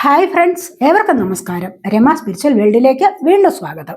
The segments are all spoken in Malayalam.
ഹായ് ഫ്രണ്ട്സ് ഏവർക്കും നമസ്കാരം. രമ സ്പിരിച്വൽ വേൾഡിലേക്ക് വീണ്ടും സ്വാഗതം.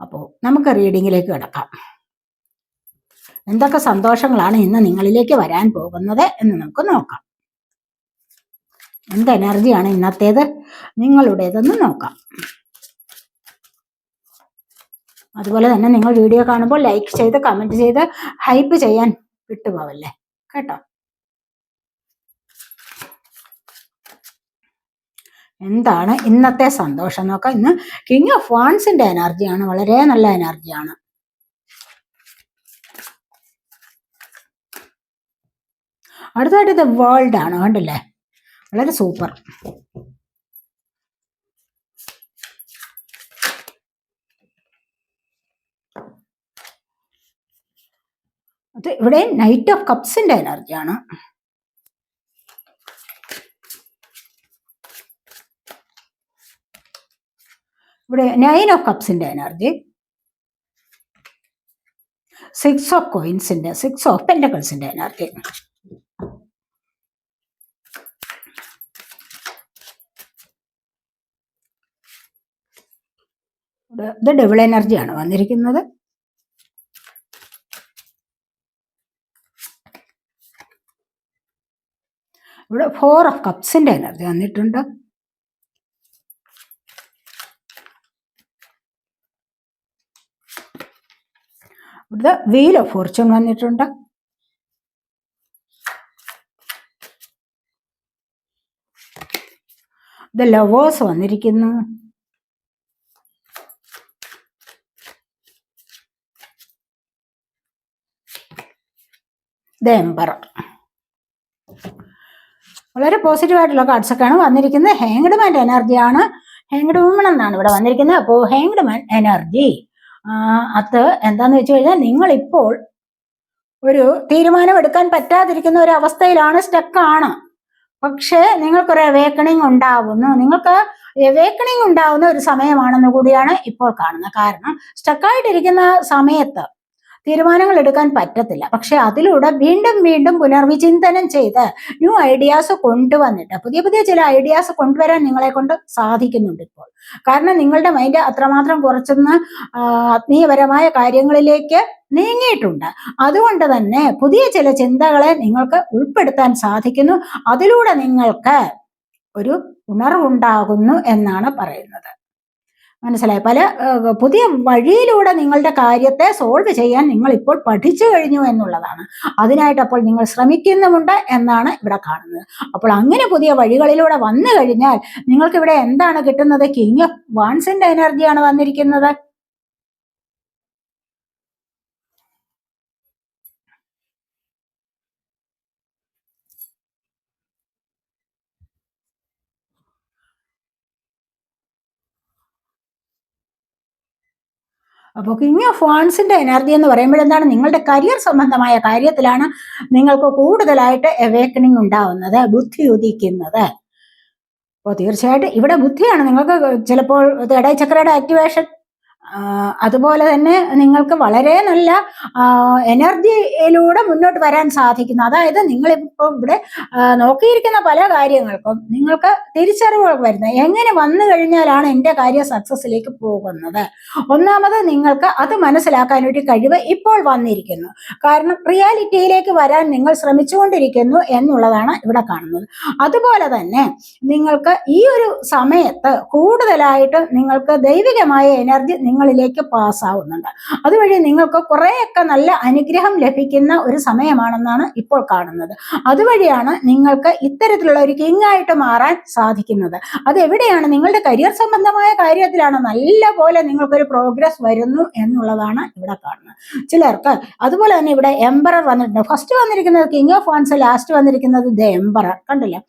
അപ്പോൾ നമുക്ക് റീഡിങ്ങിലേക്ക് കിടക്കാം. എന്തൊക്കെ സന്തോഷങ്ങളാണ് ഇന്ന് നിങ്ങളിലേക്ക് വരാൻ പോകുന്നത് എന്ന് നമുക്ക് നോക്കാം. എന്ത് എനർജിയാണ് ഇന്നത്തേത് നിങ്ങളുടേതെന്ന് നോക്കാം. അതുപോലെ തന്നെ നിങ്ങൾ വീഡിയോ കാണുമ്പോൾ ലൈക്ക് ചെയ്ത് കമന്റ് ചെയ്ത് ഹൈപ്പ് ചെയ്യാൻ വിട്ടുപോവല്ലേ? കേട്ടോ? എന്താണ് ഇന്നത്തെ സന്തോഷം? നോക്കാം ഇന്ന് കിങ് ഓഫ് വാൺസിന്റെ എനർജിയാണ് വളരെ നല്ല എനർജിയാണ് അടുത്തായിട്ട് ഇത് വേൾഡ് ആണ്. കണ്ടില്ലേ? വളരെ സൂപ്പർ അത് ഇവിടെ നൈറ്റ് ഓഫ് കപ്സിന്റെ എനർജിയാണ് ഇവിടെ നയൻ ഓഫ് കപ്സിന്റെ എനർജി സിക്സ് ഓഫ് കോയിൻസിന്റെ സിക്സ് ഓഫ് പെൻഡക്കിൾസിന്റെ എനർജി ഇത് ഡബിൾ എനർജിയാണ് വന്നിരിക്കുന്നത്. ഇവിടെ ഫോർ ഓഫ് കപ്സിന്റെ എനർജി വന്നിട്ടുണ്ട്. ഇവിടെ വീൽ ഓഫ് ഫോർച്യൂൺ വന്നിട്ടുണ്ട്. ഇത് ലവേഴ്സ് വന്നിരിക്കുന്നു. ദ എംബറർ വളരെ പോസിറ്റീവ് ആയിട്ടുള്ള കാർഡ്സ് വന്നിരിക്കുന്നത്. ഹാങ്ഡ് മാൻ എനർജിയാണ് ഹേങ്ഡ് വുമൺ എന്നാണ് ഇവിടെ വന്നിരിക്കുന്നത്. അപ്പോൾ ഹാങ്ഡ് മാൻ എനർജി അത് എന്താന്ന് വെച്ച് കഴിഞ്ഞാൽ നിങ്ങൾ ഇപ്പോൾ ഒരു തീരുമാനമെടുക്കാൻ പറ്റാതിരിക്കുന്ന ഒരു അവസ്ഥയിലാണ് സ്റ്റക്കാണ് പക്ഷേ നിങ്ങൾക്കൊരു അവേക്കണിങ് ഉണ്ടാവുന്നു. നിങ്ങൾക്ക് അവേക്കണിങ് ഉണ്ടാവുന്ന ഒരു സമയമാണെന്ന് കൂടിയാണ് ഇപ്പോൾ കാണുന്നത്. കാരണം സ്റ്റക്കായിട്ടിരിക്കുന്ന സമയത്ത് തീരുമാനങ്ങൾ എടുക്കാൻ പറ്റത്തില്ല. പക്ഷെ അതിലൂടെ വീണ്ടും വീണ്ടും പുനർവിചിന്തനം ചെയ്ത് ന്യൂ ഐഡിയാസ് കൊണ്ടുവന്നിട്ട് പുതിയ പുതിയ ചില ഐഡിയാസ് കൊണ്ടുവരാൻ നിങ്ങളെ കൊണ്ട് സാധിക്കുന്നുണ്ട് ഇപ്പോൾ. കാരണം നിങ്ങളുടെ മൈൻഡ് അത്രമാത്രം കുറച്ചൊന്ന് ആത്മീയപരമായ കാര്യങ്ങളിലേക്ക് നീങ്ങിയിട്ടുണ്ട്. അതുകൊണ്ട് തന്നെ പുതിയ ചില ചിന്തകളെ നിങ്ങൾക്ക് ഉൾപ്പെടുത്താൻ സാധിക്കുന്നു. അതിലൂടെ നിങ്ങൾക്ക് ഒരു ഉണർവുണ്ടാകുന്നു എന്നാണ് പറയുന്നത്. മനസ്സിലായി. പല പുതിയ വഴിയിലൂടെ നിങ്ങളുടെ കാര്യത്തെ സോൾവ് ചെയ്യാൻ നിങ്ങൾ ഇപ്പോൾ പഠിച്ചു കഴിഞ്ഞു എന്നുള്ളതാണ്. അതിനായിട്ട് അപ്പോൾ നിങ്ങൾ ശ്രമിക്കുന്നുമുണ്ട് എന്നാണ് ഇവിടെ കാണുന്നത്. അപ്പോൾ അങ്ങനെ പുതിയ വഴികളിലൂടെ വന്നു കഴിഞ്ഞാൽ നിങ്ങൾക്ക് ഇവിടെ എന്താണ് കിട്ടുന്നത്? കിങ് ഓഫ് വാൺസിന്റെ എനർജിയാണ് വന്നിരിക്കുന്നത്. അപ്പോൾ കിങ് ഓഫ് വാൺസിന്റെ എനർജി എന്ന് പറയുമ്പോൾ എന്താണ്? നിങ്ങളുടെ കരിയർ സംബന്ധമായ കാര്യത്തിലാണ് നിങ്ങൾക്ക് കൂടുതലായിട്ട് അവേക്കണിങ് ഉണ്ടാവുന്നത് ബുദ്ധി ഉദിക്കുന്നത്. അപ്പോൾ തീർച്ചയായിട്ടും ഇവിടെ ബുദ്ധിയാണ്. നിങ്ങൾക്ക് ചിലപ്പോൾ ഇടയചക്രയുടെ ആക്ടിവേഷൻ അതുപോലെ തന്നെ നിങ്ങൾക്ക് വളരെ നല്ല എനർജിയിലൂടെ മുന്നോട്ട് വരാൻ സാധിക്കുന്നു. അതായത് നിങ്ങൾ നിങ്ങളിപ്പോൾ ഇവിടെ നോക്കിയിരിക്കുന്ന പല കാര്യങ്ങൾക്കും നിങ്ങൾക്ക് തിരിച്ചറിവുകൾ വരുന്നത് എങ്ങനെ വന്നു കഴിഞ്ഞാലാണ് എന്റെ കാര്യം സക്സസ്സിലേക്ക് പോകുന്നത്? ഒന്നാമത് നിങ്ങൾക്ക് അത് മനസ്സിലാക്കാൻ ഒരു കഴിവ് ഇപ്പോൾ വന്നിരിക്കുന്നു. കാരണം റിയാലിറ്റിയിലേക്ക് വരാൻ നിങ്ങൾ ശ്രമിച്ചുകൊണ്ടിരിക്കുന്നു എന്നുള്ളതാണ് ഇവിടെ കാണുന്നത്. അതുപോലെ തന്നെ നിങ്ങൾക്ക് ഈ ഒരു സമയത്ത് കൂടുതലായിട്ട് നിങ്ങൾക്ക് ദൈവികമായ എനർജി നിങ്ങൾ നിങ്ങളിലേക്ക് പാസ്സാവുന്നുണ്ട്. അതുവഴി നിങ്ങൾക്ക് കുറേയൊക്കെ നല്ല അനുഗ്രഹം ലഭിക്കുന്ന ഒരു സമയമാണെന്നാണ് ഇപ്പോൾ കാണുന്നത്. അതുവഴിയാണ് നിങ്ങൾക്ക് ഇത്തരത്തിലുള്ള ഒരു കിങ് ആയിട്ട് മാറാൻ സാധിക്കുന്നത്. അത് എവിടെയാണ് നിങ്ങളുടെ കരിയർ സംബന്ധമായ കാര്യത്തിലാണ് നല്ല പോലെ നിങ്ങൾക്കൊരു പ്രോഗ്രസ് വരുന്നു എന്നുള്ളതാണ് ഇവിടെ കാണുന്നത്. ചിലർക്ക് അതുപോലെ തന്നെ ഇവിടെ എംബറർ വന്നിട്ടുണ്ട്. ഫസ്റ്റ് വന്നിരിക്കുന്നത് കിങ് ഓഫ് വൺസ് ലാസ്റ്റ് വന്നിരിക്കുന്നത് ദ എംബറർ കണ്ടില്ലേ?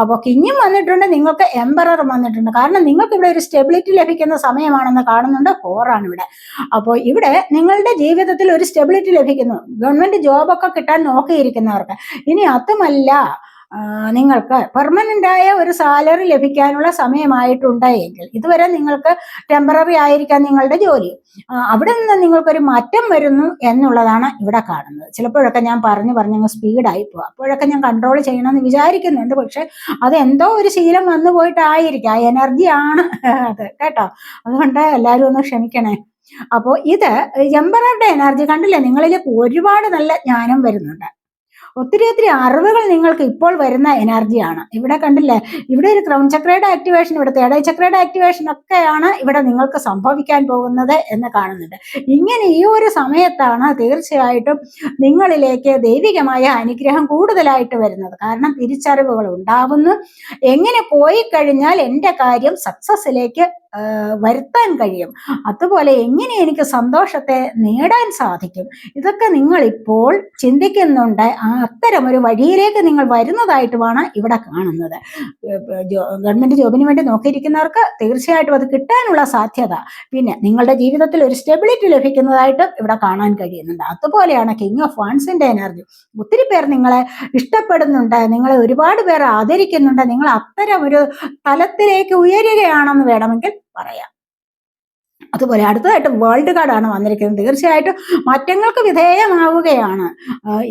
അപ്പോൾ കിങ്ങും വന്നിട്ടുണ്ട് നിങ്ങൾക്ക് എംബററും വന്നിട്ടുണ്ട്. കാരണം നിങ്ങൾക്ക് ഇവിടെ ഒരു സ്റ്റെബിലിറ്റി ലഭിക്കുന്ന സമയമാണെന്ന് കാണുന്നുണ്ട് ഫോറാണ് ഇവിടെ. അപ്പോൾ ഇവിടെ നിങ്ങളുടെ ജീവിതത്തിൽ ഒരു സ്റ്റെബിലിറ്റി ലഭിക്കുന്നു. ഗവൺമെന്റ് ജോബൊക്കെ കിട്ടാൻ നോക്കിയിരിക്കുന്നവർക്ക്. ഇനി അതുമല്ല നിങ്ങൾക്ക് പെർമനന്റ് ആയ ഒരു സാലറി ലഭിക്കാനുള്ള സമയമായിട്ടുണ്ട് എങ്കിൽ ഇതുവരെ നിങ്ങൾക്ക് ടെമ്പററി ആയിരിക്കാം നിങ്ങളുടെ ജോലി. അവിടെ നിന്ന് നിങ്ങൾക്കൊരു മാറ്റം വരുന്നു എന്നുള്ളതാണ് ഇവിടെ കാണുന്നത്. ചിലപ്പോഴൊക്കെ ഞാൻ പറഞ്ഞു പറഞ്ഞങ്ങ് സ്പീഡായി പോകും അപ്പോഴൊക്കെ ഞാൻ കൺട്രോൾ ചെയ്യണമെന്ന് വിചാരിക്കുന്നുണ്ട്. പക്ഷെ അത് എന്തോ ഒരു ശീലം വന്നു പോയിട്ടായിരിക്കും. ആ എനർജിയാണ് അത്. കേട്ടോ? അതുകൊണ്ട് എല്ലാവരും ഒന്ന് ക്ഷമിക്കണേ. അപ്പോൾ ഇത് എംബററുടെ എനർജി കണ്ടില്ലേ? നിങ്ങളിൽ ഒരുപാട് നല്ല ജ്ഞാനം വരുന്നുണ്ട്. ഒത്തിരി ഒത്തിരി അറിവുകൾ നിങ്ങൾക്ക് ഇപ്പോൾ വരുന്ന എനർജിയാണ് ഇവിടെ കണ്ടില്ലേ ഇവിടെ ഒരു ക്രൗൺ ചക്രയുടെ ആക്ടിവേഷൻ ഇവിടെ തേടൈ ചക്രയുടെ ആക്ടിവേഷൻ ഒക്കെയാണ് ഇവിടെ നിങ്ങൾക്ക് സംഭവിക്കാൻ പോകുന്നത് എന്ന് കാണുന്നുണ്ട്. ഇങ്ങനെ ഈ ഒരു സമയത്താണ് തീർച്ചയായിട്ടും നിങ്ങളിലേക്ക് ദൈവികമായ അനുഗ്രഹം കൂടുതലായിട്ട് വരുന്നത്. കാരണം തിരിച്ചറിവുകൾ ഉണ്ടാവുന്നു. എങ്ങനെ പോയി കഴിഞ്ഞാൽ എന്റെ കാര്യം സക്സസ്സിലേക്ക് വരുത്താൻ കഴിയും. അതുപോലെ എങ്ങനെ എനിക്ക് സന്തോഷത്തെ നേടാൻ സാധിക്കും? ഇതൊക്കെ നിങ്ങൾ ഇപ്പോൾ ചിന്തിക്കുന്നുണ്ട് അത്തരം ഒരു വഴിയിലേക്ക് നിങ്ങൾ വരുന്നതായിട്ടുമാണ് ഇവിടെ കാണുന്നത്. ഗവൺമെന്റ് ജോബിന് വേണ്ടി നോക്കിയിരിക്കുന്നവർക്ക് തീർച്ചയായിട്ടും അത് കിട്ടാനുള്ള സാധ്യത. പിന്നെ നിങ്ങളുടെ ജീവിതത്തിൽ ഒരു സ്റ്റെബിലിറ്റി ലഭിക്കുന്നതായിട്ടും ഇവിടെ കാണാൻ കഴിയുന്നുണ്ട്. അതുപോലെയാണ് കിങ് ഓഫ് വാൺസിന്റെ എനർജി ഒത്തിരി പേർ നിങ്ങളെ ഇഷ്ടപ്പെടുന്നുണ്ട്. നിങ്ങളെ ഒരുപാട് പേർ ആദരിക്കുന്നുണ്ട്. നിങ്ങൾ അത്തരം ഒരു തലത്തിലേക്ക് ഉയരുകയാണെന്ന് വേണമെങ്കിൽ പറയാം. അതുപോലെ അടുത്തതായിട്ട് വേൾഡ് കാർഡാണ് വന്നിരിക്കുന്നത്. തീർച്ചയായിട്ടും മാറ്റങ്ങൾക്ക് വിധേയമാവുകയാണ്.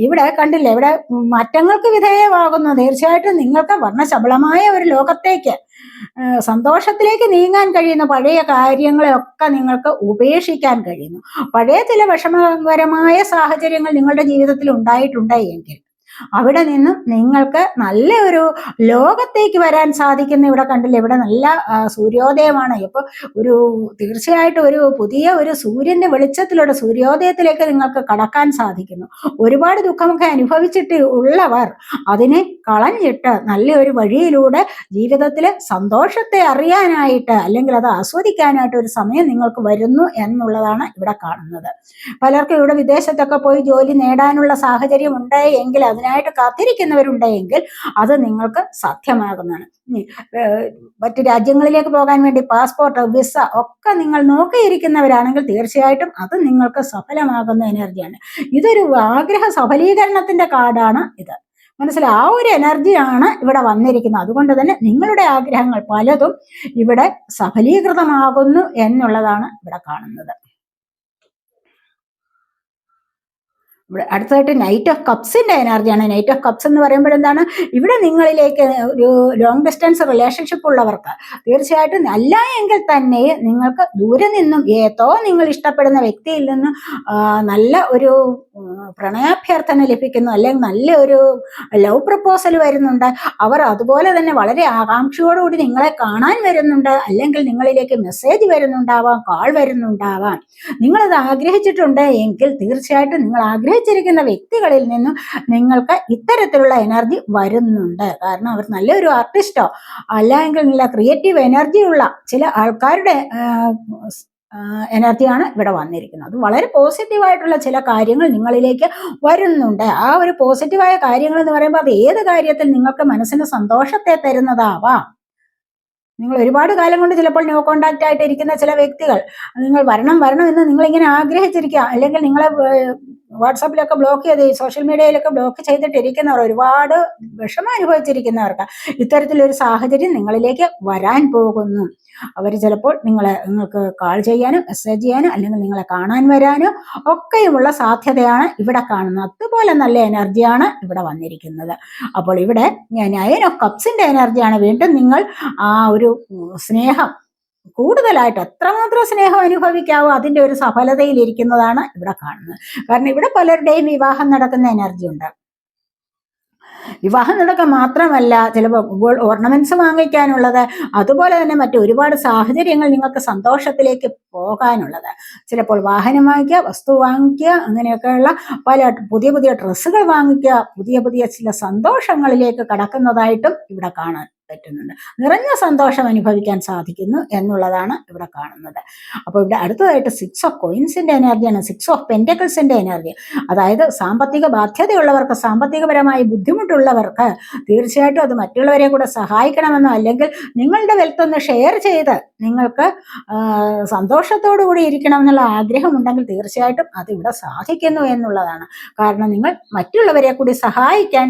ഇവിടെ കണ്ടില്ലേ ഇവിടെ മാറ്റങ്ങൾക്ക് വിധേയമാകുന്നു. തീർച്ചയായിട്ടും നിങ്ങൾക്ക് വർണശബളമായ ഒരു ലോകത്തേക്ക് സന്തോഷത്തിലേക്ക് നീങ്ങാൻ കഴിയുന്ന പഴയ കാര്യങ്ങളെയൊക്കെ നിങ്ങൾക്ക് ഉപേക്ഷിക്കാൻ കഴിയുന്നു. പഴയ ചില വിഷമകരമായ സാഹചര്യങ്ങൾ നിങ്ങളുടെ ജീവിതത്തിൽ ഉണ്ടായിട്ടുണ്ട് എങ്കിൽ അവിടെ നിന്നും നിങ്ങൾക്ക് നല്ല ഒരു ലോകത്തേക്ക് വരാൻ സാധിക്കുന്ന ഇവിടെ കണ്ടില്ല? ഇവിടെ നല്ല സൂര്യോദയമാണ്. ഇപ്പൊ ഒരു തീർച്ചയായിട്ടും ഒരു പുതിയ ഒരു സൂര്യന്റെ വെളിച്ചത്തിലൂടെ സൂര്യോദയത്തിലേക്ക് നിങ്ങൾക്ക് കടക്കാൻ സാധിക്കുന്നു. ഒരുപാട് ദുഃഖമൊക്കെ അനുഭവിച്ചിട്ട് ഉള്ളവർ അതിനെ കളഞ്ഞിട്ട് നല്ലൊരു വഴിയിലൂടെ ജീവിതത്തിൽ സന്തോഷത്തെ അറിയാനായിട്ട് അല്ലെങ്കിൽ അത് ആസ്വദിക്കാനായിട്ട് ഒരു സമയം നിങ്ങൾക്ക് വരുന്നു എന്നുള്ളതാണ് ഇവിടെ കാണുന്നത്. പലർക്കും ഇവിടെ വിദേശത്തൊക്കെ പോയി ജോലി നേടാനുള്ള സാഹചര്യം ഉണ്ട് എങ്കിൽ അതിനായിട്ട് കാത്തിരിക്കുന്നവരുണ്ടെങ്കിൽ അത് നിങ്ങൾക്ക് സാധ്യമാകുന്നതാണ്. മറ്റ് രാജ്യങ്ങളിലേക്ക് പോകാൻ വേണ്ടി പാസ്പോർട്ട് വിസ ഒക്കെ നിങ്ങൾ നോക്കിയിരിക്കുന്നവരാണെങ്കിൽ തീർച്ചയായിട്ടും അത് നിങ്ങൾക്ക് സഫലമാകുന്ന എനർജിയാണ്. ഇതൊരു ആഗ്രഹ സഫലീകരണത്തിന്റെ കാർഡാണ് ഇത്. മനസ്സിലായി ആ ഒരു എനർജിയാണ് ഇവിടെ വന്നിരിക്കുന്നത്. അതുകൊണ്ട് തന്നെ നിങ്ങളുടെ ആഗ്രഹങ്ങൾ പലതും ഇവിടെ സഫലീകൃതമാകുന്നു എന്നുള്ളതാണ് ഇവിടെ കാണുന്നത്. ഇവിടെ അടുത്തതായിട്ട് നൈറ്റ് ഓഫ് കപ്സിന്റെ എനർജിയാണ് നൈറ്റ് ഓഫ് കപ്സ് എന്ന് പറയുമ്പോൾ എന്താണ്? ഇവിടെ നിങ്ങളിലേക്ക് ഒരു ലോങ് ഡിസ്റ്റൻസ് റിലേഷൻഷിപ്പ് ഉള്ളവർക്ക് തീർച്ചയായിട്ടും അല്ല എങ്കിൽ തന്നെ നിങ്ങൾക്ക് ദൂരെ നിന്നും ഏതോ നിങ്ങൾ ഇഷ്ടപ്പെടുന്ന വ്യക്തിയിൽ നിന്നും നല്ല ഒരു പ്രണയാഭ്യർത്ഥന ലഭിക്കുന്നു. അല്ലെങ്കിൽ നല്ല ഒരു ലവ് പ്രപ്പോസൽ വരുന്നുണ്ട്. അവർ അതുപോലെ തന്നെ വളരെ ആകാംക്ഷയോടുകൂടി നിങ്ങളെ കാണാൻ വരുന്നുണ്ട്. അല്ലെങ്കിൽ നിങ്ങളിലേക്ക് മെസ്സേജ് വരുന്നുണ്ടാവാം കാൾ വരുന്നുണ്ടാവാം. നിങ്ങളത് ആഗ്രഹിച്ചിട്ടുണ്ട് എങ്കിൽ തീർച്ചയായിട്ടും നിങ്ങൾ ആഗ്രഹിച്ചിരിക്കുന്ന വ്യക്തികളിൽ നിന്നും നിങ്ങൾക്ക് ഇത്തരത്തിലുള്ള എനർജി വരുന്നുണ്ട്. കാരണം അവർ നല്ലൊരു ആർട്ടിസ്റ്റോ അല്ലെങ്കിൽ നല്ല ക്രിയേറ്റീവ് എനർജി ഉള്ള ചില ആൾക്കാരുടെ എനർജിയാണ് ഇവിടെ വന്നിരിക്കുന്നത്. അത് വളരെ പോസിറ്റീവായിട്ടുള്ള ചില കാര്യങ്ങൾ നിങ്ങളിലേക്ക് വരുന്നുണ്ട്. ആ ഒരു പോസിറ്റീവായ കാര്യങ്ങൾ എന്ന് പറയുമ്പോൾ അത് ഏത് കാര്യത്തിൽ നിങ്ങൾക്ക് മനസ്സിന് സന്തോഷത്തെ തരുന്നതാവാം. നിങ്ങൾ ഒരുപാട് കാലം കൊണ്ട് ചിലപ്പോൾ നോ കോണ്ടാക്റ്റ് ആയിട്ട് ഇരിക്കുന്ന ചില വ്യക്തികൾ നിങ്ങൾ വരണം വരണം എന്ന് നിങ്ങൾ ഇങ്ങനെ ആഗ്രഹിച്ചിരിക്കുക. അല്ലെങ്കിൽ നിങ്ങളെ വാട്സാപ്പിലൊക്കെ ബ്ലോക്ക് ചെയ്ത് സോഷ്യൽ മീഡിയയിലൊക്കെ ബ്ലോക്ക് ചെയ്തിട്ടിരിക്കുന്നവർ ഒരുപാട് വിഷമം അനുഭവിച്ചിരിക്കുന്നവർക്ക് ഇത്തരത്തിലൊരു സാഹചര്യം നിങ്ങളിലേക്ക് വരാൻ പോകുന്നു. അവർ ചിലപ്പോൾ നിങ്ങളെ നിങ്ങൾക്ക് കാൾ ചെയ്യാനും മെസ്സേജ് ചെയ്യാനും അല്ലെങ്കിൽ നിങ്ങളെ കാണാൻ വരാനും ഒക്കെയുമുള്ള സാധ്യതയാണ് ഇവിടെ കാണുന്നത്. അതുപോലെ നല്ല എനർജിയാണ് ഇവിടെ വന്നിരിക്കുന്നത്. അപ്പോൾ ഇവിടെ നയൻ ഓഫ് കപ്സിന്റെ എനർജിയാണ് വീണ്ടും നിങ്ങൾ ആ ഒരു സ്നേഹം കൂടുതലായിട്ട് എത്രമാത്രം സ്നേഹം അനുഭവിക്കാവോ അതിന്റെ ഒരു സഫലതയിൽ ഇരിക്കുന്നതാണ് ഇവിടെ കാണുന്നത്. കാരണം ഇവിടെ പലരുടെയും വിവാഹം നടക്കുന്ന എനർജി ഉണ്ട്. വിവാഹം നടക്കാൻ മാത്രമല്ല ചിലപ്പോൾ ഓർണമെന്റ്സ് വാങ്ങിക്കാനുള്ളത് അതുപോലെ തന്നെ മറ്റു ഒരുപാട് സാഹചര്യങ്ങൾ നിങ്ങൾക്ക് സന്തോഷത്തിലേക്ക് പോകാനുള്ളത്. ചിലപ്പോൾ വാഹനം വാങ്ങിക്കുക വസ്തു വാങ്ങിക്കുക അങ്ങനെയൊക്കെയുള്ള പല പുതിയ പുതിയ ഡ്രസ്സുകൾ വാങ്ങിക്കുക പുതിയ പുതിയ ചില സന്തോഷങ്ങളിലേക്ക് കടക്കുന്നതായിട്ടും ഇവിടെ കാണാൻ പറ്റുന്നുണ്ട്. നിറഞ്ഞ സന്തോഷം അനുഭവിക്കാൻ സാധിക്കുന്നു എന്നുള്ളതാണ് ഇവിടെ കാണുന്നത്. അപ്പോൾ ഇവിടെ അടുത്തതായിട്ട് സിക്സ് ഓഫ് കോയിൻസിന്റെ എനർജിയാണ് സിക്സ് ഓഫ് പെന്റക്കിൾസിന്റെ എനർജി അതായത് സാമ്പത്തിക ബാധ്യതയുള്ളവർക്ക് സാമ്പത്തികപരമായി ബുദ്ധിമുട്ടുള്ളവർക്ക് തീർച്ചയായിട്ടും അത് മറ്റുള്ളവരെ കൂടെ സഹായിക്കണമെന്നോ അല്ലെങ്കിൽ നിങ്ങളുടെ വെൽത്ത് ഒന്ന് ഷെയർ ചെയ്ത് നിങ്ങൾക്ക് സന്തോഷത്തോടു കൂടി ഇരിക്കണം എന്നുള്ള ആഗ്രഹമുണ്ടെങ്കിൽ തീർച്ചയായിട്ടും അത് ഇവിടെ സാധിക്കുന്നു എന്നുള്ളതാണ്. കാരണം നിങ്ങൾ മറ്റുള്ളവരെ കൂടി സഹായിക്കാൻ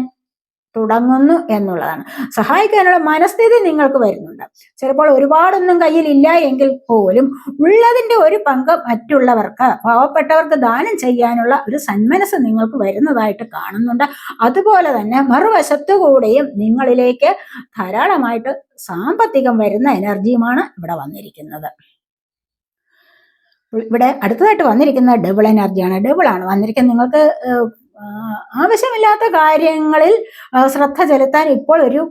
തുടങ്ങുന്നു എന്നുള്ളതാണ്. സഹായിക്കാനുള്ള മനസ്ഥിതി നിങ്ങൾക്ക് വരുന്നുണ്ട്. ചിലപ്പോൾ ഒരുപാടൊന്നും കയ്യിൽ ഇല്ല എങ്കിൽ പോലും ഉള്ളതിന്റെ ഒരു പങ്ക് മറ്റുള്ളവർക്ക് പാവപ്പെട്ടവർക്ക് ദാനം ചെയ്യാനുള്ള ഒരു സന്മനസ് നിങ്ങൾക്ക് വരുന്നതായിട്ട് കാണുന്നുണ്ട്. അതുപോലെ തന്നെ മറുവശത്തു കൂടെയും നിങ്ങളിലേക്ക് ധാരാളമായിട്ട് സാമ്പത്തികം വരുന്ന എനർജിയുമാണ് ഇവിടെ വന്നിരിക്കുന്നത്. ഇവിടെ അടുത്തതായിട്ട് വന്നിരിക്കുന്ന ഡബിൾ എനർജിയാണ് ഡബിൾ ആണ്. വന്നിരിക്കുന്നത് നിങ്ങൾക്ക് ആവശ്യമില്ലാത്ത കാര്യങ്ങളിൽ ശ്രദ്ധ ചെലുത്താൻ ഇപ്പോൾ ഒരു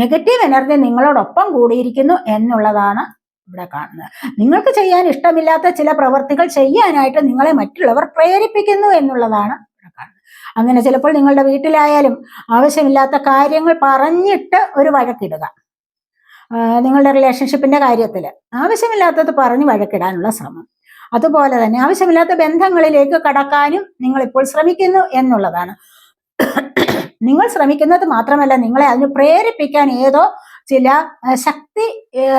നെഗറ്റീവ് എനർജി നിങ്ങളോടൊപ്പം കൂടിയിരിക്കുന്നു എന്നുള്ളതാണ് ഇവിടെ കാണുന്നത്. നിങ്ങൾക്ക് ചെയ്യാൻ ഇഷ്ടമില്ലാത്ത ചില പ്രവർത്തികൾ ചെയ്യാനായിട്ട് നിങ്ങളെ മറ്റുള്ളവർ പ്രേരിപ്പിക്കുന്നു എന്നുള്ളതാണ് ഇവിടെ കാണുന്നത്. അങ്ങനെ ചിലപ്പോൾ നിങ്ങളുടെ വീട്ടിലായാലും ആവശ്യമില്ലാത്ത കാര്യങ്ങൾ പറഞ്ഞിട്ട് ഒരു വഴക്കിടുക. നിങ്ങളുടെ റിലേഷൻഷിപ്പിന്റെ കാര്യത്തിൽ ആവശ്യമില്ലാത്തത് പറഞ്ഞ് വഴക്കിടാനുള്ള ശ്രമം. അതുപോലെ തന്നെ ആവശ്യമില്ലാത്ത ബന്ധങ്ങളിലേക്ക് കടക്കാനും നിങ്ങൾ ഇപ്പോൾ ശ്രമിക്കുന്നു എന്നുള്ളതാണ്. നിങ്ങൾ ശ്രമിക്കുന്നത് മാത്രമല്ല നിങ്ങളെ അതിന് പ്രേരിപ്പിക്കാൻ ഏതോ ചില ശക്തി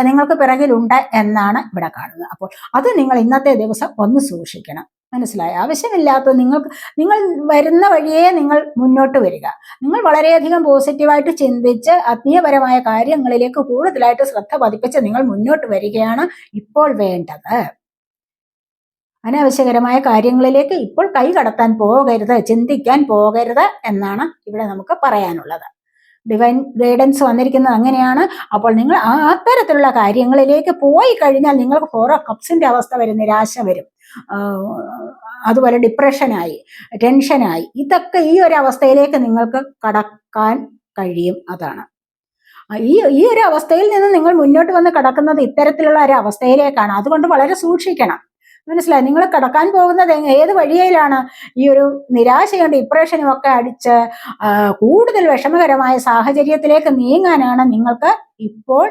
നിങ്ങൾക്ക് പിറകിലുണ്ട് എന്നാണ് ഇവിടെ കാണുന്നത്. അപ്പോൾ അത് നിങ്ങൾ ഇന്നത്തെ ദിവസം ഒന്ന് സൂക്ഷിക്കണം. മനസ്സിലായി? ആവശ്യമില്ലാത്ത നിങ്ങൾക്ക് നിങ്ങൾ വരുന്ന വഴിയെ നിങ്ങൾ മുന്നോട്ട് വരിക. നിങ്ങൾ വളരെയധികം പോസിറ്റീവായിട്ട് ചിന്തിച്ച് ആത്മീയപരമായ കാര്യങ്ങളിലേക്ക് കൂടുതലായിട്ട് ശ്രദ്ധ പതിപ്പിച്ച് നിങ്ങൾ മുന്നോട്ട് വരികയാണ് ഇപ്പോൾ വേണ്ടത്. അനാവശ്യകരമായ കാര്യങ്ങളിലേക്ക് ഇപ്പോൾ കൈ കടത്താൻ പോകരുത് ചിന്തിക്കാൻ പോകരുത് എന്നാണ് ഇവിടെ നമുക്ക് പറയാനുള്ളത്. ഡിവൈൻ ഗൈഡൻസ് വന്നിരിക്കുന്നത് അങ്ങനെയാണ്. അപ്പോൾ നിങ്ങൾ ആ അത്തരത്തിലുള്ള കാര്യങ്ങളിലേക്ക് പോയി കഴിഞ്ഞാൽ നിങ്ങൾക്ക് ഫോർ കപ്സിന്റെ അവസ്ഥ വരും നിരാശ വരും. അതുപോലെ ഡിപ്രഷനായി ടെൻഷനായി ഇതൊക്കെ ഈ ഒരു അവസ്ഥയിലേക്ക് നിങ്ങൾക്ക് കടക്കാൻ കഴിയും അതാണ്. ഈ ഈ ഒരു അവസ്ഥയിൽ നിന്ന് നിങ്ങൾ മുന്നോട്ട് വന്ന് കടക്കുന്നത് ഇത്തരത്തിലുള്ള ഒരു അവസ്ഥയിലേക്കാണ്. അതുകൊണ്ട് വളരെ സൂക്ഷിക്കണം. മനസ്സിലായി? നിങ്ങൾ കടക്കാൻ പോകുന്നത് ഏത് വഴിയിലാണ്? ഈ ഒരു നിരാശയും ഡിപ്രഷനും ഒക്കെ അടിച്ച് കൂടുതൽ വിഷമകരമായ സാഹചര്യത്തിലേക്ക് നീങ്ങാനാണ് നിങ്ങൾക്ക് ഇപ്പോൾ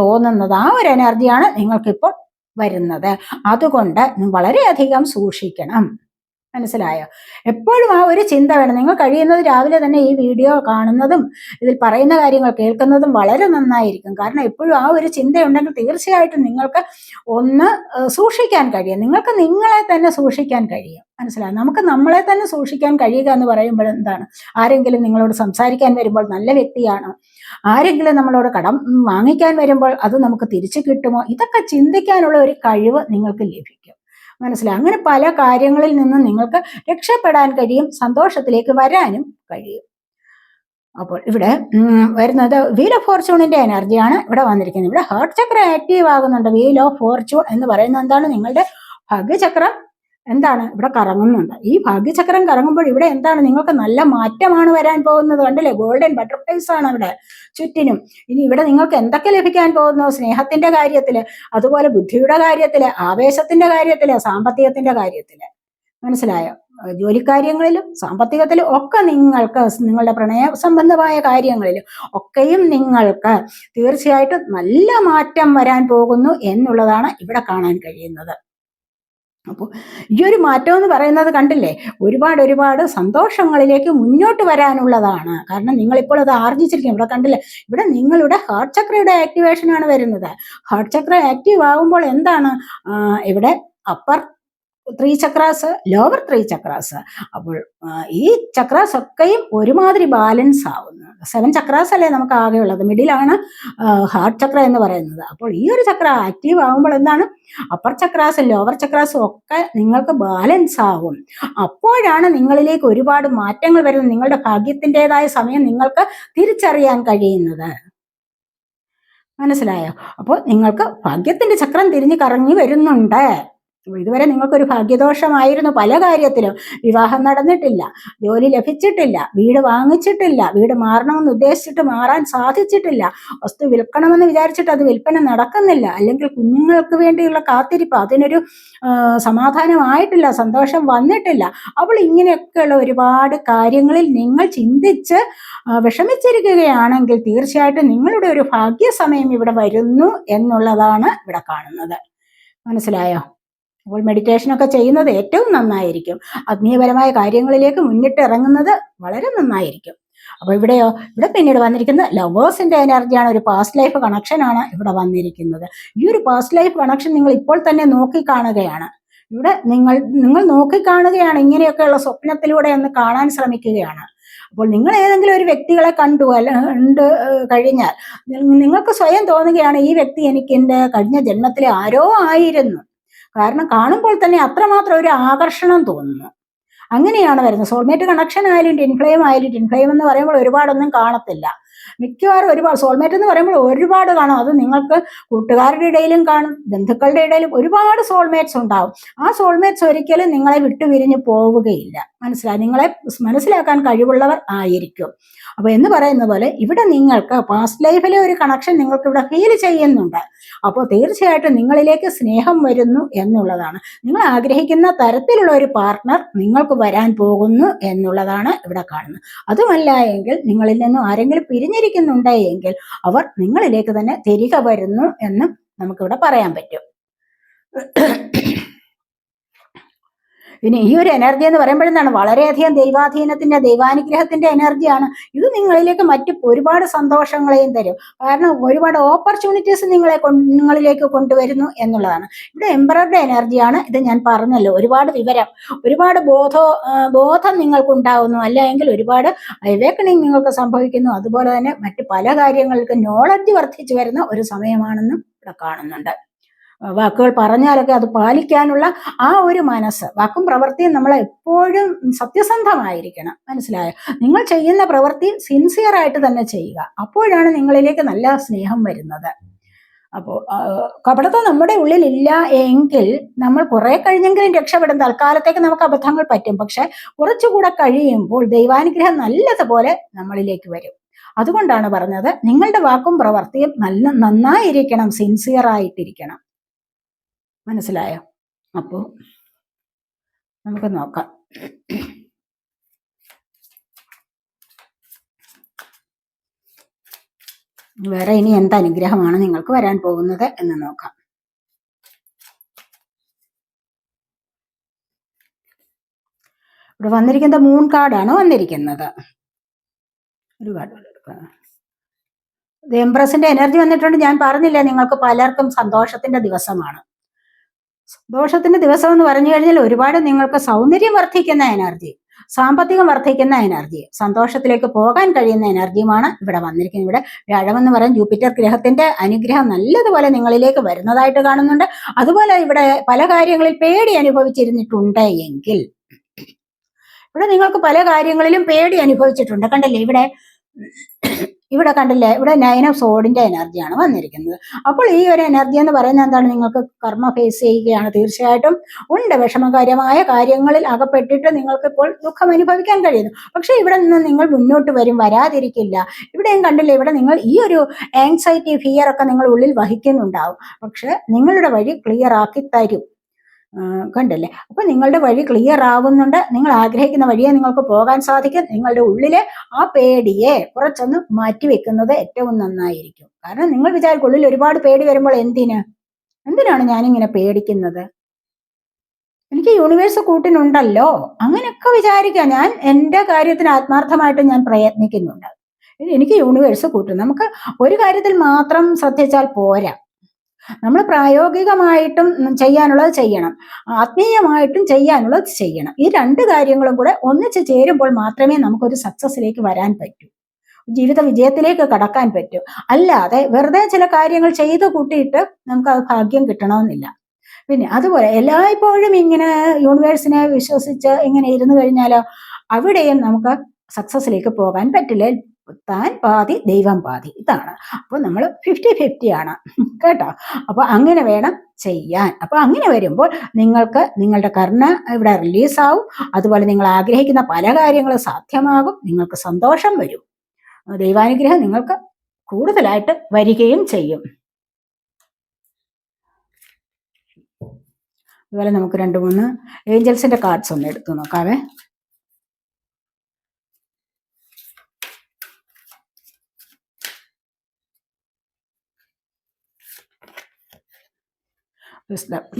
തോന്നുന്നത്. ആ ഒരു എനർജിയാണ് നിങ്ങൾക്കിപ്പോൾ വരുന്നത്. അതുകൊണ്ട് വളരെയധികം സൂക്ഷിക്കണം. മനസ്സിലായോ? എപ്പോഴും ആ ഒരു ചിന്ത വേണം. നിങ്ങൾ കഴിയുന്നത് രാവിലെ തന്നെ ഈ വീഡിയോ കാണുന്നതും ഇതിൽ പറയുന്ന കാര്യങ്ങൾ കേൾക്കുന്നതും വളരെ നന്നായിരിക്കും. കാരണം എപ്പോഴും ആ ഒരു ചിന്തയുണ്ടെങ്കിൽ തീർച്ചയായിട്ടും നിങ്ങൾക്ക് ഒന്ന് സൂക്ഷിക്കാൻ കഴിയും. നിങ്ങൾക്ക് നിങ്ങളെ തന്നെ സൂക്ഷിക്കാൻ കഴിയും. മനസ്സിലായി? നമുക്ക് നമ്മളെ തന്നെ സൂക്ഷിക്കാൻ കഴിയുക എന്ന് പറയുമ്പോൾ എന്താണ്? ആരെങ്കിലും നിങ്ങളോട് സംസാരിക്കാൻ വരുമ്പോൾ നല്ല വ്യക്തിയാണ്? ആരെങ്കിലും നമ്മളോട് കടം വാങ്ങിക്കാൻ വരുമ്പോൾ അത് നമുക്ക് തിരിച്ചു കിട്ടുമോ? ഇതൊക്കെ ചിന്തിക്കാനുള്ള ഒരു കഴിവ് നിങ്ങൾക്ക് ലഭിക്കും. മനസ്സിലായി. അങ്ങനെ പല കാര്യങ്ങളിൽ നിന്നും നിങ്ങൾക്ക് രക്ഷപ്പെടാൻ കഴിയും സന്തോഷത്തിലേക്ക് വരാനും കഴിയും. അപ്പോൾ ഇവിടെ വരുന്നത് വീൽ ഓഫ് ഫോർച്യൂണിന്റെ എനർജിയാണ് ഇവിടെ വന്നിരിക്കുന്നത്. ഇവിടെ ഹാർട്ട് ചക്ര ആക്റ്റീവ് ആകുന്നുണ്ട്. വീൽ ഓഫ് ഫോർച്യൂൺ എന്ന് പറയുന്നത് എന്താണ്? നിങ്ങളുടെ ഭാഗ്യചക്രം. എന്താണ്? ഇവിടെ കറങ്ങുന്നുണ്ട്. ഈ ഭാഗ്യചക്രം കറങ്ങുമ്പോൾ ഇവിടെ എന്താണ്? നിങ്ങൾക്ക് നല്ല മാറ്റമാണ് വരാൻ പോകുന്നത്. കണ്ടില്ലേ? ഗോൾഡൻ ബട്ടർഫ്ലൈസ് ആണ് ഇവിടെ ചുറ്റിനും. ഇനി ഇവിടെ നിങ്ങൾക്ക് എന്തൊക്കെ ലഭിക്കാൻ പോകുന്നു? സ്നേഹത്തിന്റെ കാര്യത്തിൽ അതുപോലെ ബുദ്ധിയുടെ കാര്യത്തിൽ ആവേശത്തിന്റെ കാര്യത്തിൽ സാമ്പത്തികത്തിന്റെ കാര്യത്തിൽ. മനസ്സിലായോ? ജോലിക്കാര്യങ്ങളിലും സാമ്പത്തികത്തിലും ഒക്കെ നിങ്ങൾക്ക് നിങ്ങളുടെ പ്രണയ സംബന്ധമായ കാര്യങ്ങളിലും ഒക്കെയും നിങ്ങൾക്ക് തീർച്ചയായിട്ടും നല്ല മാറ്റം വരാൻ പോകുന്നു എന്നുള്ളതാണ് ഇവിടെ കാണാൻ കഴിയുന്നത്. അപ്പോൾ ഈ ഒരു മാറ്റം എന്ന് പറയുന്നത് കണ്ടില്ലേ? ഒരുപാട് ഒരുപാട് സന്തോഷങ്ങളിലേക്ക് മുന്നോട്ട് വരാനുള്ളതാണ്. കാരണം നിങ്ങളിപ്പോൾ അത് ആർജിച്ചിരിക്കും ഇവിടെ കണ്ടില്ലേ? ഇവിടെ നിങ്ങളുടെ ഹാർട്ട് ചക്രയുടെ ആക്ടിവേഷനാണ് വരുന്നത്. ഹാർട്ട് ചക്ര ആക്റ്റീവ് ആകുമ്പോൾ എന്താണ്? ഇവിടെ upper three chakras lower three chakras അപ്പോൾ ഈ ചക്രാസ് ഒക്കെയും ഒരുമാതിരി ബാലൻസ് ആവുന്നു. സെവൻ ചക്രാസ് അല്ലേ നമുക്ക് ആകെയുള്ളത്? മിഡിലാണ് ഹാർട്ട് ചക്ര എന്ന് പറയുന്നത്. അപ്പോൾ ഈ ഒരു ചക്ര ആക്റ്റീവ് ആകുമ്പോൾ എന്താണ്? അപ്പർ ചക്രാസും ലോവർ ചക്രാസും ഒക്കെ നിങ്ങൾക്ക് ബാലൻസ് ആവും. അപ്പോഴാണ് നിങ്ങളിലേക്ക് ഒരുപാട് മാറ്റങ്ങൾ വരുന്നത്. നിങ്ങളുടെ ഭാഗ്യത്തിന്റെതായ സമയം നിങ്ങൾക്ക് തിരിച്ചറിയാൻ കഴിയുന്നത്. മനസ്സിലായോ? അപ്പോൾ നിങ്ങൾക്ക് ഭാഗ്യത്തിന്റെ ചക്രം തിരിഞ്ഞു കറങ്ങി വരുന്നുണ്ട്. ഇതുവരെ നിങ്ങൾക്കൊരു ഭാഗ്യദോഷമായിരുന്നു പല കാര്യത്തിലും. വിവാഹം നടന്നിട്ടില്ല ജോലി ലഭിച്ചിട്ടില്ല വീട് വാങ്ങിച്ചിട്ടില്ല വീട് മാറണമെന്ന് ഉദ്ദേശിച്ചിട്ട് മാറാൻ സാധിച്ചിട്ടില്ല. വസ്തു വിൽക്കണമെന്ന് വിചാരിച്ചിട്ട് അത് വിൽപ്പന നടക്കുന്നില്ല. അല്ലെങ്കിൽ കുഞ്ഞുങ്ങൾക്ക് വേണ്ടിയുള്ള കാത്തിരിപ്പ് അതിനൊരു സമാധാനമായിട്ടില്ല സന്തോഷം വന്നിട്ടില്ല. അപ്പോൾ ഇങ്ങനെയൊക്കെയുള്ള ഒരുപാട് കാര്യങ്ങളിൽ നിങ്ങൾ ചിന്തിച്ച് വിഷമിച്ചിരിക്കുകയാണെങ്കിൽ തീർച്ചയായിട്ടും നിങ്ങളുടെ ഒരു ഭാഗ്യസമയം ഇവിടെ വരുന്നു എന്നുള്ളതാണ് ഇവിടെ കാണുന്നത്. മനസ്സിലായോ? അപ്പോൾ മെഡിറ്റേഷനൊക്കെ ചെയ്യുന്നത് ഏറ്റവും നന്നായിരിക്കും. ആത്മീയപരമായ കാര്യങ്ങളിലേക്ക് മുന്നിട്ട് ഇറങ്ങുന്നത് വളരെ നന്നായിരിക്കും. അപ്പോൾ ഇവിടെയോ ഇവിടെ പിന്നീട് വന്നിരിക്കുന്നത് ലവേഴ്സിന്റെ എനർജിയാണ് ഒരു പാസ്റ്റ് ലൈഫ് കണക്ഷനാണ് ഇവിടെ വന്നിരിക്കുന്നത്. ഈ ഒരു പാസ്റ്റ് ലൈഫ് കണക്ഷൻ നിങ്ങൾ ഇപ്പോൾ തന്നെ നോക്കിക്കാണുകയാണ്. ഇവിടെ നിങ്ങൾ നിങ്ങൾ നോക്കിക്കാണുകയാണ് ഇങ്ങനെയൊക്കെയുള്ള സ്വപ്നത്തിലൂടെ ഒന്ന് കാണാൻ ശ്രമിക്കുകയാണ്. അപ്പോൾ നിങ്ങൾ ഏതെങ്കിലും ഒരു വ്യക്തികളെ കണ്ടു അല്ല ഉണ്ട് കഴിഞ്ഞാൽ നിങ്ങൾക്ക് സ്വയം തോന്നുകയാണ് ഈ വ്യക്തി എനിക്ക് എന്റെ കഴിഞ്ഞ ജന്മത്തിലെ ആരോ ആയിരുന്നു. കാരണം കാണുമ്പോൾ തന്നെ അത്രമാത്രം ഒരു ആകർഷണം തോന്നുന്നു. അങ്ങനെയാണ് വരുന്നത്. സോൾമേറ്റ് കണക്ഷൻ ആയാലും ടിൻഫ്ലെയിം ആയാലും ടിൻഫ്ലെയിം എന്ന് പറയുമ്പോൾ ഒരുപാടൊന്നും കാണത്തില്ല. മിക്കവാറും ഒരുപാട് സോൾമേറ്റ് എന്ന് പറയുമ്പോൾ ഒരുപാട് കാണും. അത് നിങ്ങൾക്ക് കൂട്ടുകാരുടെ ഇടയിലും കാണും ബന്ധുക്കളുടെ ഇടയിലും ഒരുപാട് സോൾമേറ്റ്സ് ഉണ്ടാവും. ആ സോൾമേറ്റ്സ് ഒരിക്കലും നിങ്ങളെ വിട്ടുപിരിഞ്ഞ് പോവുകയില്ല. മനസ്സിലായി നിങ്ങളെ മനസ്സിലാക്കാൻ കഴിവുള്ളവർ ആയിരിക്കും. അപ്പൊ എന്ന് പറയുന്ന പോലെ ഇവിടെ നിങ്ങൾക്ക് പാസ്റ്റ് ലൈഫിലെ ഒരു കണക്ഷൻ നിങ്ങൾക്ക് ഇവിടെ ഫീൽ ചെയ്യുന്നുണ്ട്. അപ്പോൾ തീർച്ചയായിട്ടും നിങ്ങളിലേക്ക് സ്നേഹം വരുന്നു എന്നുള്ളതാണ്. നിങ്ങൾ ആഗ്രഹിക്കുന്ന തരത്തിലുള്ള ഒരു പാർട്ട്ണർ നിങ്ങൾക്ക് വരാൻ പോകുന്നു എന്നുള്ളതാണ് ഇവിടെ കാണുന്നത്. അതുമല്ല എങ്കിൽ നിങ്ങളിൽ നിന്നും ആരെങ്കിലും പിരിഞ്ഞിരിക്കുന്നുണ്ടെങ്കിൽ അവർ നിങ്ങളിലേക്ക് തന്നെ തിരികെ വരുന്നു എന്നും നമുക്കിവിടെ പറയാൻ പറ്റും. പിന്നെ ഈ ഒരു എനർജി എന്ന് പറയുമ്പോഴെന്താണ്? വളരെയധികം ദൈവാധീനത്തിന്റെ ദൈവാനുഗ്രഹത്തിന്റെ എനർജിയാണ് ഇത് നിങ്ങളിലേക്ക് മറ്റു ഒരുപാട് സന്തോഷങ്ങളെയും തരും. കാരണം ഒരുപാട് ഓപ്പർച്യൂണിറ്റീസ് നിങ്ങളെ നിങ്ങളിലേക്ക് കൊണ്ടുവരുന്നു എന്നുള്ളതാണ്. ഇവിടെ എംബററുടെ എനർജിയാണ് ഇത് ഞാൻ പറഞ്ഞല്ലോ. ഒരുപാട് വിവരം ഒരുപാട് ബോധോ ബോധം നിങ്ങൾക്കുണ്ടാവുന്നു. അല്ലെങ്കിൽ ഒരുപാട് അവേക്കണിങ് നിങ്ങൾക്ക് സംഭവിക്കുന്നു. അതുപോലെ തന്നെ മറ്റ് പല കാര്യങ്ങൾക്ക് നോളജ് വർദ്ധിച്ചു വരുന്ന ഒരു സമയമാണെന്നും ഇവിടെ കാണുന്നുണ്ട്. വാക്കുകൾ പറഞ്ഞാലൊക്കെ അത് പാലിക്കാനുള്ള ആ ഒരു മനസ്സ് വാക്കും പ്രവൃത്തിയും നമ്മൾ എപ്പോഴും സത്യസന്ധമായിരിക്കണം. മനസ്സിലായോ? നിങ്ങൾ ചെയ്യുന്ന പ്രവൃത്തി സിൻസിയർ ആയിട്ട് തന്നെ ചെയ്യുക. അപ്പോഴാണ് നിങ്ങളിലേക്ക് നല്ല സ്നേഹം വരുന്നത്. അപ്പോൾ കപടത നമ്മുടെ ഉള്ളിൽ ഇല്ല എങ്കിൽ നമ്മൾ കുറെ കഴിഞ്ഞെങ്കിലും രക്ഷപ്പെടും. തൽക്കാലത്തേക്ക് നമുക്ക് അബദ്ധങ്ങൾ പറ്റും. പക്ഷെ കുറച്ചുകൂടെ കഴിയുമ്പോൾ ദൈവാനുഗ്രഹം നല്ലതുപോലെ നമ്മളിലേക്ക് വരും. അതുകൊണ്ടാണ് പറഞ്ഞത് നിങ്ങളുടെ വാക്കും പ്രവർത്തിയും നല്ല നന്നായിരിക്കണം സിൻസിയർ ആയിട്ടിരിക്കണം. മനസ്സിലായോ? അപ്പോ നമുക്ക് നോക്കാം. വേറെ ഇനി എന്ത് അനുഗ്രഹമാണ് നിങ്ങൾക്ക് വരാൻ പോകുന്നത് എന്ന് നോക്കാം. ഇവിടെ വന്നിരിക്കുന്നത് മൂൺ കാർഡാണ് വന്നിരിക്കുന്നത്. ഒരു എംപ്രസിന്റെ എനർജി വന്നിട്ടുണ്ട്. ഞാൻ പറഞ്ഞില്ല നിങ്ങൾക്ക് പലർക്കും സന്തോഷത്തിന്റെ ദിവസമാണ്. സന്തോഷത്തിന്റെ ദിവസം എന്ന് പറഞ്ഞു കഴിഞ്ഞാൽ ഒരുപാട് നിങ്ങൾക്ക് സൗന്ദര്യം വർദ്ധിക്കുന്ന എനർജി സാമ്പത്തികം വർദ്ധിക്കുന്ന എനർജി സന്തോഷത്തിലേക്ക് പോകാൻ കഴിയുന്ന എനർജിയുമാണ് ഇവിടെ വന്നിരിക്കുന്നത്. ഇവിടെ വ്യാഴമെന്ന് പറയാൻ ജൂപ്പിറ്റർ ഗ്രഹത്തിന്റെ അനുഗ്രഹം നല്ലതുപോലെ നിങ്ങളിലേക്ക് വരുന്നതായിട്ട് കാണുന്നുണ്ട്. അതുപോലെ ഇവിടെ പല കാര്യങ്ങളിൽ പേടി അനുഭവിച്ചിരുന്നിട്ടുണ്ട് എങ്കിൽ ഇവിടെ നിങ്ങൾക്ക് പല കാര്യങ്ങളിലും പേടി അനുഭവിച്ചിട്ടുണ്ട്. കണ്ടില്ലേ? ഇവിടെ ഇവിടെ കണ്ടില്ലേ ഇവിടെ നയൻ ഓഫ് സോഡിന്റെ എനർജിയാണ് വന്നിരിക്കുന്നത്. അപ്പോൾ ഈ ഒരു എനർജി എന്ന് പറയുന്നത് എന്താണ്? നിങ്ങൾക്ക് കർമ്മ ഫേസ് ചെയ്യുകയാണ് തീർച്ചയായിട്ടും. ഉണ്ട് വിഷമകരമായ കാര്യങ്ങളിൽ അകപ്പെട്ടിട്ട് നിങ്ങൾക്ക് ഇപ്പോൾ ദുഃഖം അനുഭവിക്കാൻ കഴിയുന്നു. പക്ഷെ ഇവിടെ നിന്ന് നിങ്ങൾ മുന്നോട്ട് വരും വരാതിരിക്കില്ല. ഇവിടെയും കണ്ടില്ലേ ഇവിടെ നിങ്ങൾ ഈ ഒരു ആങ്സൈറ്റി ഫിയർ ഒക്കെ നിങ്ങൾ ഉള്ളിൽ വഹിക്കുന്നുണ്ടാവും. പക്ഷെ നിങ്ങളുടെ വഴി ക്ലിയർ ആക്കി തരും. കണ്ടില്ലേ? അപ്പൊ നിങ്ങളുടെ വഴി ക്ലിയർ ആവുന്നുണ്ട്. നിങ്ങൾ ആഗ്രഹിക്കുന്ന വഴിയെ നിങ്ങൾക്ക് പോകാൻ സാധിക്കും. നിങ്ങളുടെ ഉള്ളിലെ ആ പേടിയെ കുറച്ചൊന്ന് മാറ്റി വെക്കുന്നത് ഏറ്റവും നന്നായിരിക്കും. കാരണം നിങ്ങൾ വിചാരിക്കും ഉള്ളിൽ ഒരുപാട് പേടി വരുമ്പോൾ എന്തിന്? എന്തിനാണ് ഞാനിങ്ങനെ പേടിക്കുന്നത്? എനിക്ക് യൂണിവേഴ്സ് കൂട്ടിനുണ്ടല്ലോ. അങ്ങനെയൊക്കെ വിചാരിക്കാം ഞാൻ എന്റെ കാര്യത്തിന് ആത്മാർത്ഥമായിട്ട് ഞാൻ പ്രയത്നിക്കുന്നുണ്ട്. എനിക്ക് യൂണിവേഴ്സ് കൂട്ടും. നമുക്ക് ഒരു കാര്യത്തിൽ മാത്രം ശ്രദ്ധിച്ചാൽ പോരാ. നമ്മൾ പ്രായോഗികമായിട്ടും ചെയ്യാനുള്ളത് ചെയ്യണം. ആത്മീയമായിട്ടും ചെയ്യാനുള്ളത് ചെയ്യണം. ഈ രണ്ട് കാര്യങ്ങളും കൂടെ ഒന്നിച്ച് ചേരുമ്പോൾ മാത്രമേ നമുക്കൊരു സക്സസ്സിലേക്ക് വരാൻ പറ്റൂ. ജീവിത വിജയത്തിലേക്ക് കടക്കാൻ പറ്റൂ. അല്ലാതെ വെറുതെ ചില കാര്യങ്ങൾ ചെയ്തു കൂട്ടിയിട്ട് നമുക്ക് അത് ഭാഗ്യം കിട്ടണമെന്നില്ല. പിന്നെ അതുപോലെ എല്ലായ്പ്പോഴും ഇങ്ങനെ യൂണിവേഴ്സിനെ വിശ്വസിച്ച് ഇങ്ങനെ ഇരുന്നു കഴിഞ്ഞാലോ അവിടെയും നമുക്ക് സക്സസ്സിലേക്ക് പോകാൻ പറ്റില്ല. താൻ പാതി ദൈവം പാതി. ഇതാണ്. അപ്പോൾ നമ്മൾ ഫിഫ്റ്റി ഫിഫ്റ്റി ആണ്. കേട്ടോ? അപ്പോൾ അങ്ങനെ വേണം ചെയ്യാൻ. അപ്പോൾ അങ്ങനെ വരുമ്പോൾ നിങ്ങൾക്ക് നിങ്ങളുടെ കർണ ഇവിടെ റിലീസാവും അതുപോലെ നിങ്ങൾ ആഗ്രഹിക്കുന്ന പല കാര്യങ്ങളും സാധ്യമാകും. നിങ്ങൾക്ക് സന്തോഷം വരും. ദൈവാനുഗ്രഹം നിങ്ങൾക്ക് കൂടുതലായിട്ട് വരികയും ചെയ്യും. അതുപോലെ നമുക്ക് രണ്ട് മൂന്ന് ഏഞ്ചൽസിന്റെ കാർഡ്സ് ഒന്ന് എടുത്തു നോക്കാവേ.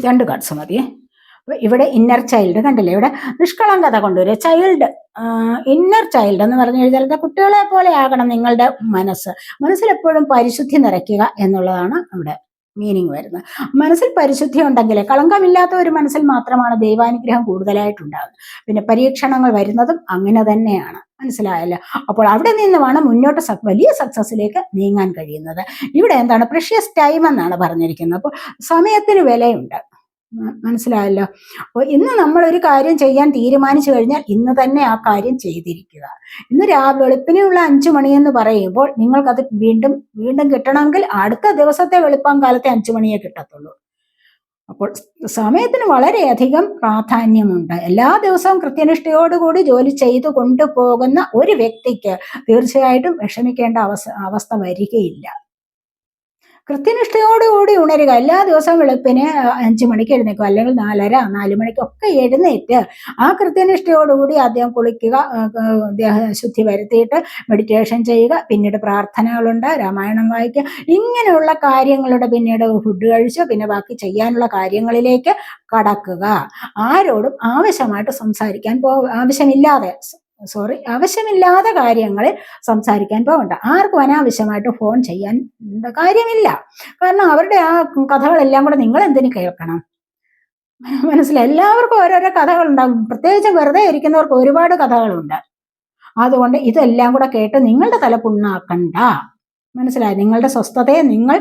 രണ്ട് കാർഡ്സ് മതിയേ. അപ്പൊ ഇവിടെ ഇന്നർ ചൈൽഡ് കണ്ടില്ലേ? ഇവിടെ നിഷ്കളങ്കത കൊണ്ടുവരിക ചൈൽഡ് ഇന്നർ ചൈൽഡ് എന്ന് പറഞ്ഞു കഴിഞ്ഞാൽ കുട്ടികളെ പോലെ ആകണം നിങ്ങളുടെ മനസ്സ്. മനസ്സിൽ എപ്പോഴും പരിശുദ്ധി നിറയ്ക്കുക എന്നുള്ളതാണ് ഇവിടെ മീനിങ് വരുന്നത്. മനസ്സിൽ പരിശുദ്ധി ഉണ്ടെങ്കിൽ കളങ്കമില്ലാത്ത ഒരു മനസ്സിൽ മാത്രമാണ് ദൈവാനുഗ്രഹം കൂടുതലായിട്ടുണ്ടാകുന്നത് പിന്നെ പരീക്ഷണങ്ങൾ വരുന്നതും അങ്ങനെ തന്നെയാണ്. മനസ്സിലായല്ലോ? അപ്പോൾ അവിടെ നിന്നുമാണ് മുന്നോട്ട് വലിയ സക്സസ്സിലേക്ക് നീങ്ങാൻ കഴിയുന്നത്. ഇവിടെ എന്താണ്? പ്രഷ്യസ് ടൈം എന്നാണ് പറഞ്ഞിരിക്കുന്നത്. അപ്പോൾ സമയത്തിന് വിലയുണ്ട്. മനസ്സിലായല്ലോ? അപ്പോൾ ഇന്ന് നമ്മൾ ഒരു കാര്യം ചെയ്യാൻ തീരുമാനിച്ചു കഴിഞ്ഞാൽ ഇന്ന് തന്നെ ആ കാര്യം ചെയ്തിരിക്കുക. ഇന്ന് രാവിലെ വെളുപ്പിനെയുള്ള അഞ്ചു മണിയെന്ന് പറയുമ്പോൾ നിങ്ങൾക്കത് വീണ്ടും വീണ്ടും കിട്ടണമെങ്കിൽ അടുത്ത ദിവസത്തെ വെളുപ്പം കാലത്തെ അഞ്ചു മണിയേ കിട്ടത്തുള്ളൂ. അപ്പോൾ സമയത്തിന് വളരെയധികം പ്രാധാന്യമുണ്ട്. എല്ലാ ദിവസവും കൃത്യനിഷ്ഠയോടുകൂടി ജോലി ചെയ്തു കൊണ്ടുപോകുന്ന ഒരു വ്യക്തിക്ക് തീർച്ചയായിട്ടും വിഷമിക്കേണ്ട അവസ്ഥ അവസ്ഥ വരികയില്ല. കൃത്യനിഷ്ഠയോടുകൂടി ഉണരുക. എല്ലാ ദിവസവും വെളുപ്പിന് അഞ്ചു മണിക്ക് എഴുന്നേക്കും അല്ലെങ്കിൽ നാലര നാലു മണിക്കൊക്കെ എഴുന്നേറ്റ് ആ കൃത്യനിഷ്ഠയോടുകൂടി ആദ്യം കുളിക്കുക ശുദ്ധി വരുത്തിയിട്ട് മെഡിറ്റേഷൻ ചെയ്യുക പിന്നീട് പ്രാർത്ഥനകളുണ്ട് രാമായണം വായിക്കുക. ഇങ്ങനെയുള്ള കാര്യങ്ങളുടെ പിന്നീട് ഫുഡ് കഴിച്ച് പിന്നെ ബാക്കി ചെയ്യാനുള്ള കാര്യങ്ങളിലേക്ക് കടക്കുക. ആരോടും ആവശ്യമായിട്ട് സംസാരിക്കാൻ പോ ആവശ്യമില്ലാതെ സോറി ആവശ്യമില്ലാത്ത കാര്യങ്ങളിൽ സംസാരിക്കാൻ പോകണ്ട. ആർക്കും അനാവശ്യമായിട്ട് ഫോൺ ചെയ്യാൻ കാര്യമില്ല. കാരണം അവരുടെ ആ കഥകളെല്ലാം കൂടെ നിങ്ങൾ എന്തിനു കേൾക്കണം? മനസ്സിലായി? എല്ലാവർക്കും ഓരോരോ കഥകളുണ്ടാകും പ്രത്യേകിച്ച് വെറുതെ ഇരിക്കുന്നവർക്ക് ഒരുപാട് കഥകളുണ്ട്. അതുകൊണ്ട് ഇതെല്ലാം കൂടെ കേട്ട് നിങ്ങളുടെ തല പുണ്ണാക്കണ്ട. മനസ്സിലായി? നിങ്ങളുടെ സ്വസ്ഥതയെ നിങ്ങൾ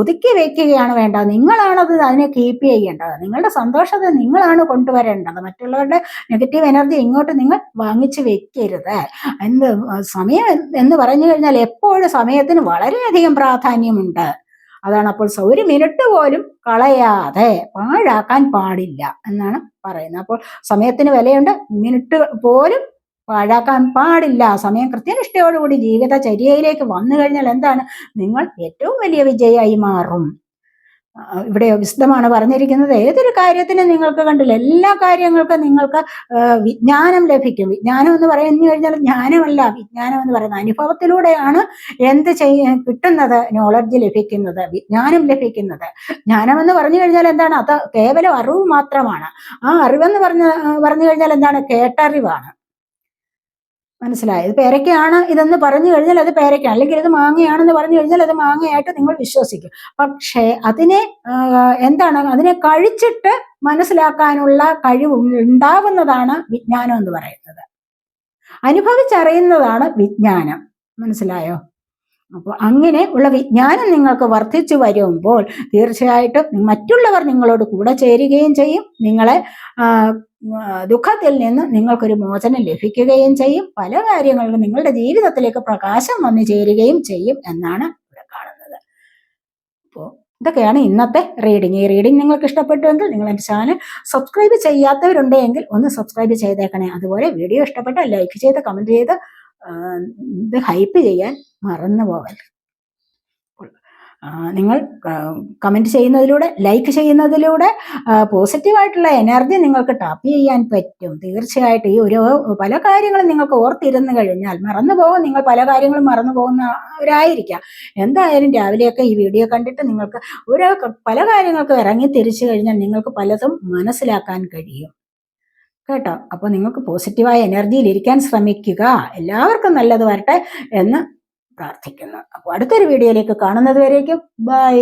ഒതുക്കി വയ്ക്കുകയാണ് വേണ്ടത്. നിങ്ങളാണത് അതിനെ കീപ്പ് ചെയ്യേണ്ടത്. നിങ്ങളുടെ സന്തോഷത്തെ നിങ്ങളാണ് കൊണ്ടുവരേണ്ടത്. മറ്റുള്ളവരുടെ നെഗറ്റീവ് എനർജി ഇങ്ങോട്ട് നിങ്ങൾ വാങ്ങിച്ചു വെക്കരുത്. എന്ത് സമയം എന്ന് പറഞ്ഞു കഴിഞ്ഞാൽ എപ്പോഴും സമയത്തിന് വളരെയധികം പ്രാധാന്യമുണ്ട്. അതാണ് അപ്പോൾ ഒരു മിനിറ്റ് പോലും കളയാതെ പാഴാക്കാൻ പാടില്ല എന്നാണ് പറയുന്നത്. അപ്പോൾ സമയത്തിന് വിലയുണ്ട്. മിനിറ്റ് പോലും പാഴാക്കാൻ പാടില്ല. സമയം കൃത്യനിഷ്ഠയോടുകൂടി ജീവിതചര്യയിലേക്ക് വന്നു കഴിഞ്ഞാൽ എന്താണ്? നിങ്ങൾ ഏറ്റവും വലിയ വിജയമായി മാറും. ഇവിടെ വിശദമാണ് പറഞ്ഞിരിക്കുന്നത്. ഏതൊരു കാര്യത്തിനും നിങ്ങൾക്ക് കണ്ടില്ല. എല്ലാ കാര്യങ്ങൾക്കും നിങ്ങൾക്ക് വിജ്ഞാനം ലഭിക്കും. വിജ്ഞാനം എന്ന് പറഞ്ഞു കഴിഞ്ഞാൽ ജ്ഞാനമല്ല. വിജ്ഞാനം എന്ന് പറയുന്നത് അനുഭവത്തിലൂടെയാണ് എന്ത് ചെയ്യ കിട്ടുന്നത്? നോളജ് ലഭിക്കുന്നത്. വിജ്ഞാനം ലഭിക്കുന്നത്. ജ്ഞാനം എന്ന് പറഞ്ഞു കഴിഞ്ഞാൽ എന്താണ്? അത് കേവലം അറിവ് മാത്രമാണ്. ആ അറിവെന്ന് പറഞ്ഞ പറഞ്ഞു കഴിഞ്ഞാൽ എന്താണ്? കേട്ടറിവാണ്. മനസ്സിലായി. ഇത് പേരയ്ക്കാണ് ഇതെന്ന് പറഞ്ഞു കഴിഞ്ഞാൽ അത് പേരയ്ക്കാണ് അല്ലെങ്കിൽ ഇത് മാങ്ങയാണെന്ന് പറഞ്ഞു കഴിഞ്ഞാൽ അത് മാങ്ങയായിട്ട് നിങ്ങൾ വിശ്വസിക്കും. പക്ഷേ അതിനെ എന്താണ് അതിനെ കഴിച്ചിട്ട് മനസ്സിലാക്കാനുള്ള കഴിവ് ഉണ്ടാവുന്നതാണ് വിജ്ഞാനം എന്ന് പറയുന്നത്. അനുഭവിച്ചറിയുന്നതാണ് വിജ്ഞാനം. മനസ്സിലായോ? അപ്പോൾ അങ്ങനെ ഉള്ള വിജ്ഞാനം നിങ്ങൾക്ക് വർദ്ധിച്ചു വരുമ്പോൾ തീർച്ചയായിട്ടും മറ്റുള്ളവർ നിങ്ങളോട് കൂടെ ചേരുകയും ചെയ്യും. നിങ്ങളെ ദുഃഖത്തിൽ നിന്ന് നിങ്ങൾക്കൊരു മോചനം ലഭിക്കുകയും ചെയ്യും. പല കാര്യങ്ങളിലും നിങ്ങളുടെ ജീവിതത്തിലേക്ക് പ്രകാശം വന്നു ചേരുകയും ചെയ്യും എന്നാണ് ഇവിടെ കാണുന്നത്. അപ്പോൾ ഇതൊക്കെയാണ് ഇന്നത്തെ റീഡിങ് ഈ റീഡിങ് നിങ്ങൾക്ക് ഇഷ്ടപ്പെട്ടുവെങ്കിൽ നിങ്ങൾ എന്റെ ചാനൽ സബ്സ്ക്രൈബ് ചെയ്യാത്തവരുണ്ടെങ്കിൽ ഒന്ന് സബ്സ്ക്രൈബ് ചെയ്തേക്കണേ. അതുപോലെ വീഡിയോ ഇഷ്ടപ്പെട്ടാൽ ലൈക്ക് ചെയ്ത് കമന്റ് ചെയ്ത് ഇത് ഹൈപ്പ് ചെയ്യാൻ മറന്നു പോകരുത് നിങ്ങൾ കമന്റ് ചെയ്യുന്നതിലൂടെ ലൈക്ക് ചെയ്യുന്നതിലൂടെ പോസിറ്റീവായിട്ടുള്ള എനർജി നിങ്ങൾക്ക് ടാപ്പ് ചെയ്യാൻ പറ്റും. തീർച്ചയായിട്ടും ഈ ഒരു പല കാര്യങ്ങളും നിങ്ങൾക്ക് ഓർത്തിരുന്നു കഴിഞ്ഞാൽ മറന്നു പോകും നിങ്ങൾ പല കാര്യങ്ങളും മറന്നു പോകുന്നവരായിരിക്കാം. എന്തായാലും രാവിലെയൊക്കെ ഈ വീഡിയോ കണ്ടിട്ട് നിങ്ങൾക്ക് ഒരു പല കാര്യങ്ങൾക്കും ഇറങ്ങി തിരിച്ചു കഴിഞ്ഞാൽ നിങ്ങൾക്ക് പലതും മനസ്സിലാക്കാൻ കഴിയും. കേട്ടോ? അപ്പോൾ നിങ്ങൾക്ക് പോസിറ്റീവായ എനർജിയിൽ ഇരിക്കാൻ ശ്രമിക്കുക. എല്ലാവർക്കും നല്ലത് വരട്ടെ എന്ന് പ്രാർത്ഥിക്കുന്നു. അപ്പോൾ അടുത്തൊരു വീഡിയോയിലേക്ക് കാണുന്നത് വരേക്കും. ബൈ